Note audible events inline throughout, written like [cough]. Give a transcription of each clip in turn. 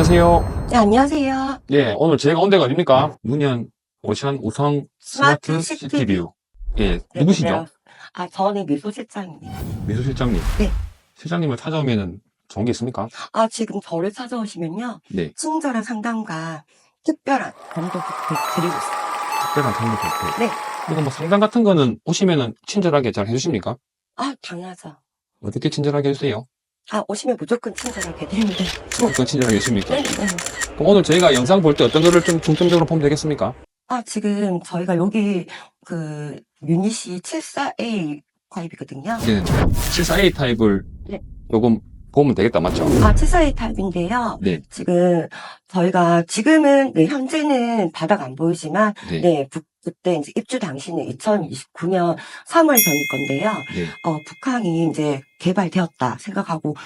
안녕하세요. 네, 안녕하세요. 예, 오늘 제가 온 데가 어딥니까? 문현 오션 우성 스마트 스마트 시티뷰. 예, 네, 누구시죠? 네. 아, 저는 미소실장입니다. 미소 실장님. 네. 실장님을 찾아오면은 좋은 게 있습니까? 아, 지금 저를 찾아오시면요. 네. 친절한 상담과 특별한 감독 드리고 있어요. 특별한 상담 발표. 네. 이거 뭐 상담 같은 거는 오시면은 친절하게 잘 해주십니까? 아, 당연하죠. 어떻게 친절하게 해주세요? 아, 오시면 무조건 친절하게 드립니다. 어떤 친절하게 해주십니까? 네, 네. 그럼 오늘 저희가 영상 볼 때 어떤 거를 좀 중점적으로 보면 되겠습니까? 아, 지금 저희가 여기 그 유닛이 74A 타입이거든요. 네. 74A 타입을 네. 조금 보면 되겠다, 맞죠? 아, 74A 타입인데요. 네. 지금 저희가 지금은 네, 현재는 바닥 안 보이지만 네. 네, 북, 그때 이제 입주 당시는 2029년 3월 전일 건데요. 네. 어, 북한이 이제 개발되었다 생각하고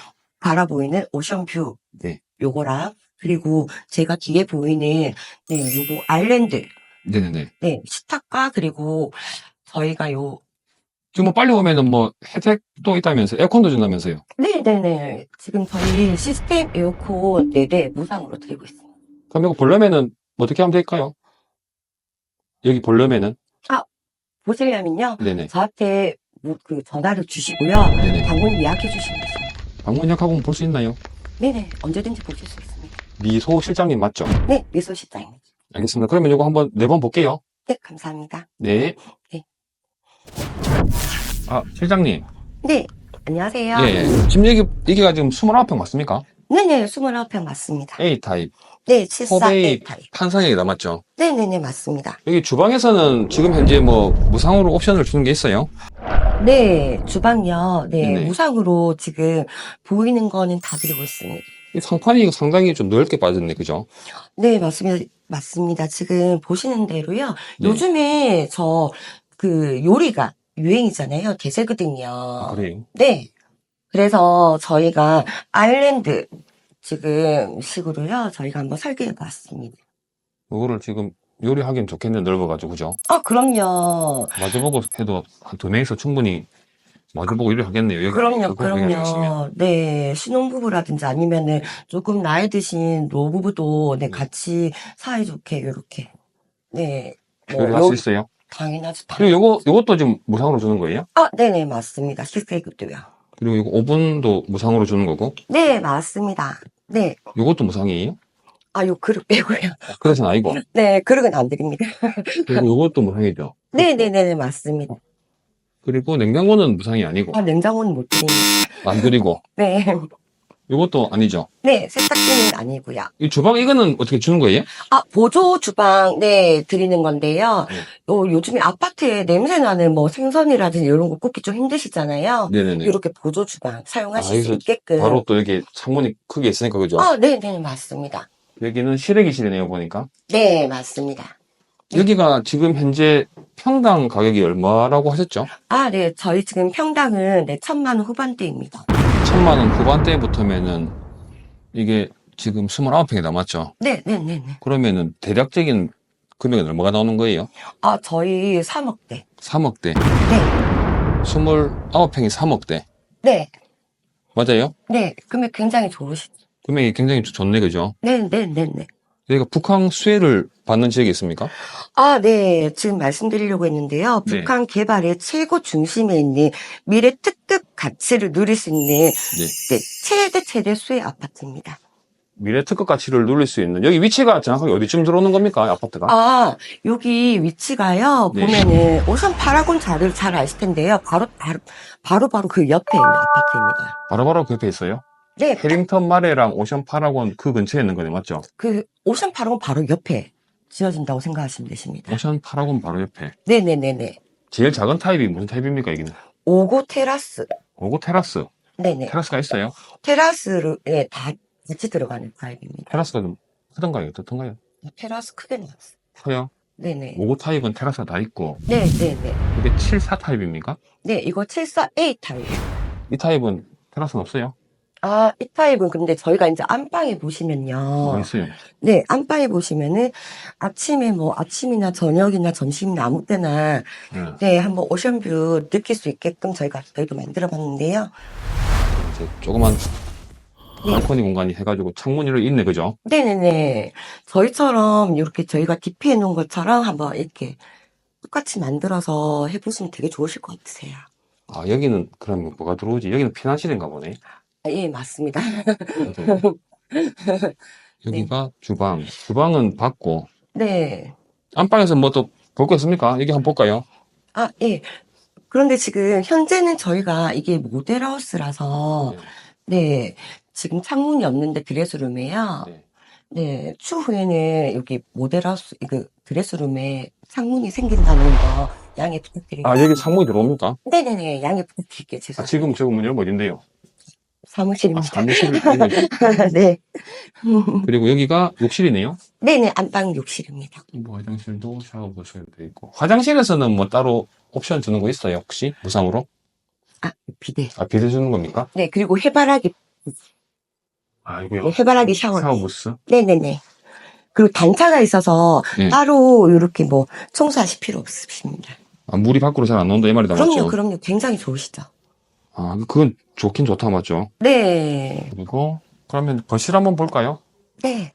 바라보이는 오션뷰 네. 요거랑 그리고 제가 뒤에 보이는 네, 요거 아일랜드 네네네. 네, 식탁과 그리고 저희가 요 지금 뭐 빨리 오면은 뭐 혜택도 있다면서 에어컨도 준다면서요. 네네네 지금 저희 시스템 에어컨 4대 무상으로 드리고 있습니다. 그럼 이거 보려면은 어떻게 하면 될까요? 여기 보려면은 보시려면요 네네 저한테 뭐 그 전화를 주시고요 네네 방문 예약해 주시면 되십니다. 방문역하고 볼 수 있나요? 네네 언제든지 보실 수 있습니다. 미소 실장님 맞죠? 네 미소 실장입니다. 알겠습니다. 그러면 이거 한번 네 번 볼게요. 네 감사합니다. 네. 네. 아 실장님, 네 안녕하세요. 예, 지금 여기 여기가 지금 29평 맞습니까? 네네 29평 맞습니다. A 타입, 네 74A 호베이 타입. 판상형이다 맞죠? 네네네 맞습니다. 여기 주방에서는 지금 현재 뭐 무상으로 옵션을 주는 게 있어요? 네 주방요 네 네네. 무상으로 지금 보이는 거는 다 드리고 있습니다. 이 상판이 상당히 좀 넓게 빠졌네, 그죠? 네 맞습니다. 맞습니다. 지금 보시는 대로요. 네. 요즘에 저 그 요리가 유행이잖아요. 대세거든요. 아, 그래요. 네. 그래서 저희가 아일랜드 지금 식으로요. 저희가 한번 설계해 봤습니다. 이거를 지금 요리하기엔 좋겠는데 넓어가지고 그죠? 아, 그럼요. 마주보고 해도 한 두 명이서 충분히 마주보고 요리하겠네요. 여기 그럼요, 그거 그냥 하시면. 그럼요. 네, 신혼부부라든지 아니면은 조금 나이 드신 노부부도 네, 네. 같이 사이좋게 요렇게. 네. 뭐, 요리할 요- 수 있어요? 당연하죠. 그리고 당연... 요거, 요것도 지금 무상으로 주는 거예요? 아, 네네, 맞습니다. 식세기도요. 그리고 이거 오븐도 무상으로 주는 거고, 네, 맞습니다. 네. 요것도 무상이에요? 아, 요 그릇 빼고요. 그래서는 아니고. [laughs] 네, 그릇은 안 드립니다. 그리고 요것도 무상이죠. 네네 네, [laughs] 맞습니다. 그리고 냉장고는 무상이 아니고, 아, 냉장고는 못 드립니다. 안 드리고, 네. 요것도 아니죠. 네, 세탁기는 아니고요. 이 주방 이거는 어떻게 주는 거예요? 아, 보조 주방, 네, 드리는 건데요. 네. 어, 요즘에 아파트에 냄새 나는 뭐 생선이라든지 이런 거 굽기 좀 힘드시잖아요. 네네네. 이렇게 보조 주방 사용하실 아, 수 여기서 있게끔. 바로 또 여기 창문이 크게 있으니까 그죠? 아, 네, 네, 맞습니다. 여기는 실외기실이네요, 보니까. 네, 맞습니다. 네. 여기가 지금 현재 평당 가격이 얼마라고 하셨죠? 아, 네, 저희 지금 평당은 네, 천만 원 후반대입니다. 천만 원 후반대부터면은 이게 지금 29평이 남았죠. 네, 네, 네, 네. 그러면은 대략적인 금액은 얼마가 나오는 거예요? 아, 저희 3억대. 3억대. 네, 29평이 3억대. 네, 맞아요? 네. 금액 굉장히 좋으시죠? 금액이 굉장히 좋네, 그죠? 네, 네, 네, 네. 여기가 북한 수혜를 받는 지역이 있습니까? 아, 네. 지금 말씀드리려고 했는데요. 네. 북한 개발의 최고 중심에 있는 미래 특급 가치를 누릴 수 있는 네. 네, 최대 최대 수혜 아파트입니다. 미래 특급 가치를 누릴 수 있는 여기 위치가 정확하게 어디쯤 들어오는 겁니까? 아파트가? 아, 여기 위치가요. 네. 보면은 오션 파라곤 자를 잘 아실 텐데요. 바로 바로 바로 바로 그 옆에 있는 아파트입니다. 바로바로 그 옆에 있어요. 네. 해링턴 마레랑 오션 파라곤 그 근처에 있는 거네, 맞죠? 그 오션 파라곤 바로 옆에 지어진다고 생각하시면 되십니다. 오션 파라곤 바로 옆에. 네, 네, 네, 네. 제일 작은 타입이 무슨 타입입니까, 여기는? 오고 테라스. 오고 테라스. 네, 네. 테라스가 있어요? 테라스를 네, 다 같이 들어가는 타입입니다. 테라스가 좀 크던가요? 어떻던가요? 테라스 크게 나왔어요. 커요? 네네. 오고 타입은 테라스가 다 있고, 네, 네, 네. 이게 74 타입입니까? 네, 이거 74A 타입. 이 타입은 테라스는 없어요? 아, 이 타입은 근데 저희가 이제 안방에 보시면요. 뭐 있어요? 네, 안방에 보시면은 아침에 뭐 아침이나 저녁이나 점심이나 아무 때나 네. 네, 한번 오션뷰 느낄 수 있게끔 저희가 저희도 만들어 봤는데요. 이제 조그만 네. 발코니 공간이 해가지고 창문이 이렇게 있네, 그죠? 네네네. 저희처럼 이렇게 저희가 DP 해놓은 것처럼 한번 이렇게 똑같이 만들어서 해보시면 되게 좋으실 것 같으세요. 아, 여기는 그럼 뭐가 들어오지? 여기는 피난실인가 보네. 아, 예, 맞습니다. [laughs] 여기가 주방. 주방은 받고, 네. 안방에서 뭐 또 볼 거 있습니까? 여기 한번 볼까요? 아, 예. 그런데 지금 현재는 저희가 이게 모델하우스라서 네. 지금 창문이 없는데 드레스룸이에요. 네. 네. 추후에는 여기 모델하우스, 그 드레스룸에 창문이 생긴다는 거 양해 부탁드리고. 아, 여기 창문이 들어옵니까? 네네네. 양해 부탁드릴게요. 아, 죄송합니다. 지금 저거 문 열면 어딘데요? 아, 사무실입니다. [laughs] 사무실. 네. 그리고 여기가 욕실이네요. 네네. 안방 욕실입니다. 뭐 화장실도 샤워부스도 있고. 화장실에서는 뭐 따로 옵션 주는 거 있어요, 혹시? 무상으로? 아, 비대. 아, 비대 주는 겁니까? 네. 그리고 해바라기, 아, 네, 이거요? 해바라기 샤워. 샤워 부스? 네네네. 그리고 단차가 있어서 네. 따로 이렇게 뭐 청소하실 필요 없으십니다. 아, 물이 밖으로 잘 안 나온다, 이 말이다, 그럼요, 맞죠? 그럼요. 굉장히 좋으시죠. 아, 그건 좋긴 좋다, 맞죠? 네. 그리고, 그러면 거실 한번 볼까요? 네.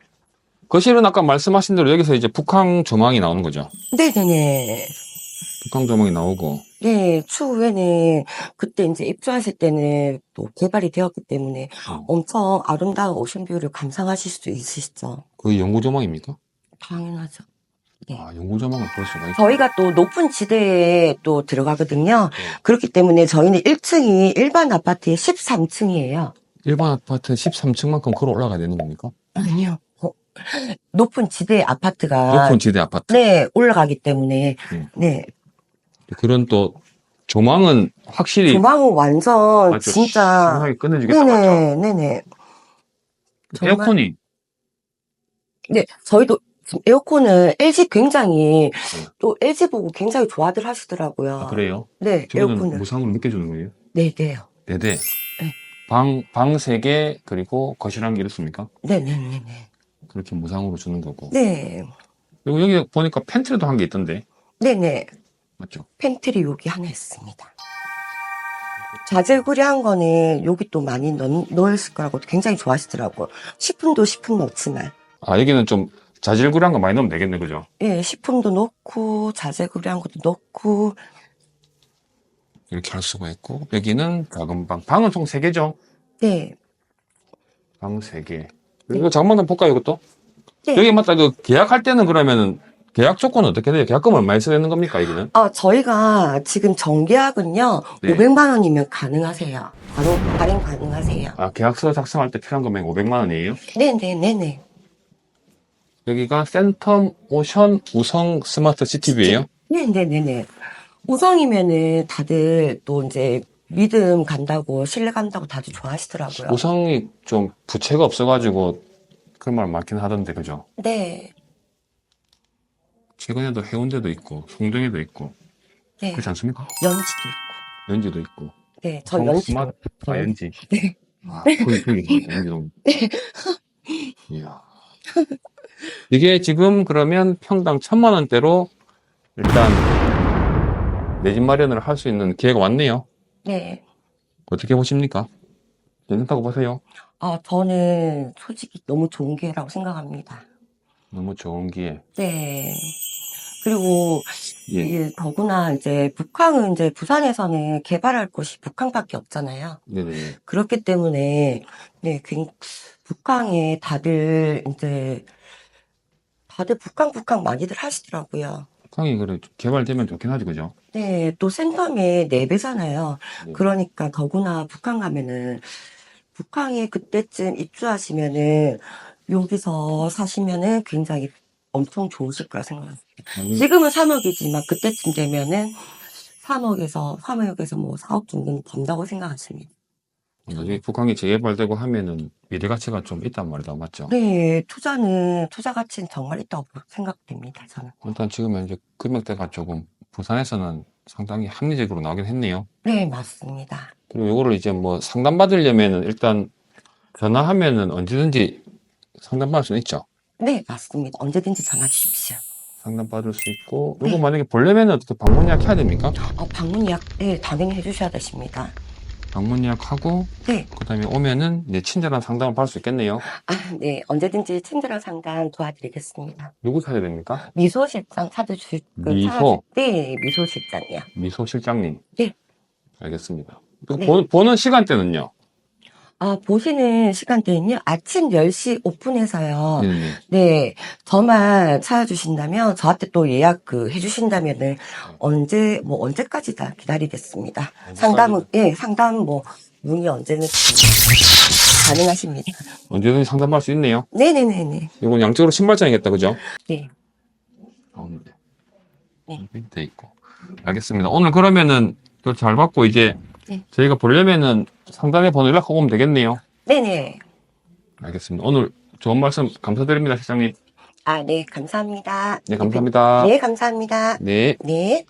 거실은 아까 말씀하신 대로 여기서 이제 북항 조망이 나오는 거죠. 네네네. 북항 조망이 나오고. 네, 추후에는 그때 이제 입주하실 때는 또 개발이 되었기 때문에 어. 엄청 아름다운 오션뷰를 감상하실 수 있으시죠. 그 영구 조망입니까? 당연하죠. 네. 아, 조망을 볼 수가 있고. 저희가 또 높은 지대에 또 들어가거든요. 네. 그렇기 때문에 저희는 1층이 일반 아파트의 13층이에요. 일반 아파트 13층만큼 걸어 올라가야 되는 겁니까? 아니요. 어, 높은 지대 아파트가 높은 지대 아파트. 네, 올라가기 때문에 음. 네. 그런 또 조망은 확실히 조망은 완전 맞죠? 진짜 시원하게 끝내주겠다 맞죠? 네네, 네네. 정말- 에어컨이 네, 저희도 에어컨은 LG 굉장히 네. 또 LG 보고 굉장히 좋아들 하시더라고요. 아, 그래요? 네, 에어컨을. 무상으로 느껴주는 거예요? 네, 네요. 네네. 네. 방, 방 3개, 그리고 거실 한개 이렇습니까? 네, 네, 네, 네. 그렇게 무상으로 주는 거고. 네, 그리고 여기 보니까 팬트리도 한 개 있던데. 네, 네. 맞죠? 팬트리 여기 하나 있습니다. 자질구레한 거는 여기 또 많이 넣, 넣으실 거라고 굉장히 좋아하시더라고요. 식품도 식품 넣지만. 아, 여기는 좀 자질구레한 거 많이 넣으면 되겠네, 그죠? 예, 식품도 넣고, 자질구레한 것도 넣고, 이렇게 할 수가 있고. 여기는 작은 방. 방은 총 3개죠? 네. 방 3개. 이거 잠깐만 볼까요, 이것도? 네. 여기 맞다, 그 계약할 때는 그러면은 계약 조건은 어떻게 돼요? 계약금 얼마 있어야 되는 겁니까, 여기는? 아, 저희가 지금 정계약은요, 네. 500만 원이면 가능하세요. 바로 발행 가능하세요. 아, 계약서 작성할 때 필요한 금액 500만 원이에요? 네네네네. 여기가 센텀 오션 우성 스마트 시티뷰예요 네네네네. 우성이면은 다들 또 이제 믿음 간다고, 신뢰 간다고 다들 좋아하시더라고요. 우성이 좀 부채가 없어가지고 그런 말 많긴 하던데, 그죠? 네. 최근에도 해운대도 있고, 송정에도 있고, 네. 그렇지 않습니까? 연지도 있고. 연지도 있고. 네. 저 성 연지. 스마트, 아, 연지. 네. 아, 거기, 거기, 연지동. 이야. 이게 지금 그러면 평당 천만 원대로 일단 내 집 마련을 할 수 있는 기회가 왔네요. 네. 어떻게 보십니까? 괜찮다고 보세요? 아, 저는 솔직히 너무 좋은 기회라고 생각합니다. 너무 좋은 기회. 네. 그리고 예. 이게 더구나 이제 북한은 이제 부산에서는 개발할 곳이 북한밖에 없잖아요. 네네. 그렇기 때문에 네, 굉- 북한에 다들 이제 다들 북한 북한 많이들 하시더라고요. 북한이 그래 개발되면 좋긴 하지, 그죠? 네, 또 센텀에 네 배잖아요. 네. 그러니까 더구나 북한 가면은 북한에 그때쯤 입주하시면은 여기서 사시면은 굉장히 엄청 좋으실 거라 생각합니다. 아니, 지금은 3억이지만 그때쯤 되면은 3억에서 3억에서 뭐 4억 정도는 번다고 생각하십니다. 나중에 북한이 재개발되고 하면은 미래 가치가 좀 있단 말이다, 맞죠? 네, 투자는 투자 가치는 정말 있다고 생각됩니다. 저는. 일단 지금 현재 금액대가 조금 부산에서는 상당히 합리적으로 나오긴 했네요. 네, 맞습니다. 그리고 이거를 이제 뭐 상담 받으려면은 일단 전화하면은 언제든지 상담 받을 수는 있죠. 네, 맞습니다. 언제든지 전화 주십시오. 상담 받을 수 있고, 네. 요거 만약에 보려면 어떻게 방문 예약 해야 됩니까? 어, 방문 예약, 네, 당연히 해주셔야 되십니다. 방문 예약하고 네. 그다음에 오면은 이제 친절한 상담을 받을 수 있겠네요. 아, 네. 언제든지 친절한 상담 도와드리겠습니다. 누구 사야 됩니까? 미소 실장 찾아주실, 그, 미소? 찾아주- 네, 미소 실장이요. 미소 실장님. 네. 알겠습니다. 그 네. 보, 보는 시간대는요? 아, 보시는 시간대는요, 아침 10시 오픈해서요. 네. 네, 저만 찾아주신다면, 저한테 또 예약 그 해주신다면은, 언제, 뭐, 언제까지 다 기다리겠습니다. 상담은, 예, 상담 뭐, 문의 언제는 가능하십니다. 언제든지 상담할 수 있네요. 네네네네. 이건 양쪽으로 신발장이겠다, 그죠? 네. 가운데. 네. 밑에 있고. 알겠습니다. 오늘 그러면은 또잘 받고 이제 네. 저희가 보려면은 상단에 번호 연락하고 오면 되겠네요. 네네. 알겠습니다. 오늘 좋은 말씀 감사드립니다, 실장님. 아, 네, 감사합니다. 네, 감사합니다. 네, 감사합니다. 네. 네.